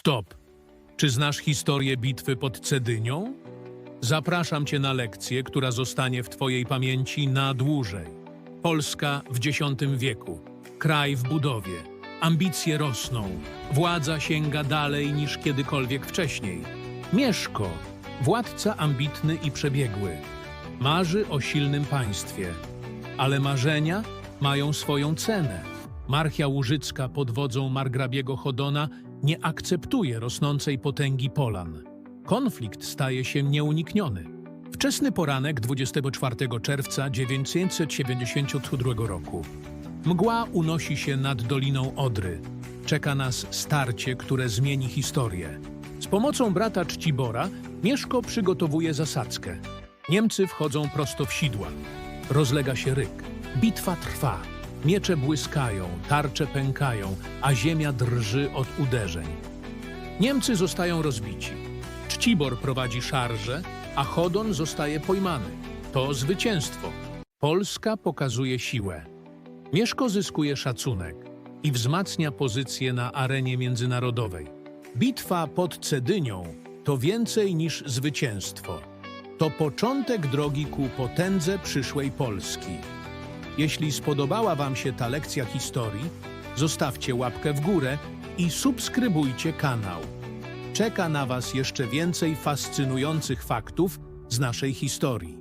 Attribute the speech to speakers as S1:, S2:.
S1: Stop. Czy znasz historię bitwy pod Cedynią? Zapraszam cię na lekcję, która zostanie w twojej pamięci na dłużej. Polska w X wieku. Kraj w budowie. Ambicje rosną. Władza sięga dalej niż kiedykolwiek wcześniej. Mieszko, władca ambitny i przebiegły. Marzy o silnym państwie. Ale marzenia mają swoją cenę. Marchia Łużycka pod wodzą margrabiego Chodona nie akceptuje rosnącej potęgi Polan. Konflikt staje się nieunikniony. Wczesny poranek 24 czerwca 972 roku. Mgła unosi się nad Doliną Odry. Czeka nas starcie, które zmieni historię. Z pomocą brata Czcibora Mieszko przygotowuje zasadzkę. Niemcy wchodzą prosto w sidła. Rozlega się ryk. Bitwa trwa. Miecze błyskają, tarcze pękają, a ziemia drży od uderzeń. Niemcy zostają rozbici. Czcibor prowadzi szarże, a Chodon zostaje pojmany. To zwycięstwo. Polska pokazuje siłę. Mieszko zyskuje szacunek i wzmacnia pozycję na arenie międzynarodowej. Bitwa pod Cedynią to więcej niż zwycięstwo. To początek drogi ku potędze przyszłej Polski. Jeśli spodobała Wam się ta lekcja historii, zostawcie łapkę w górę i subskrybujcie kanał. Czeka na Was jeszcze więcej fascynujących faktów z naszej historii.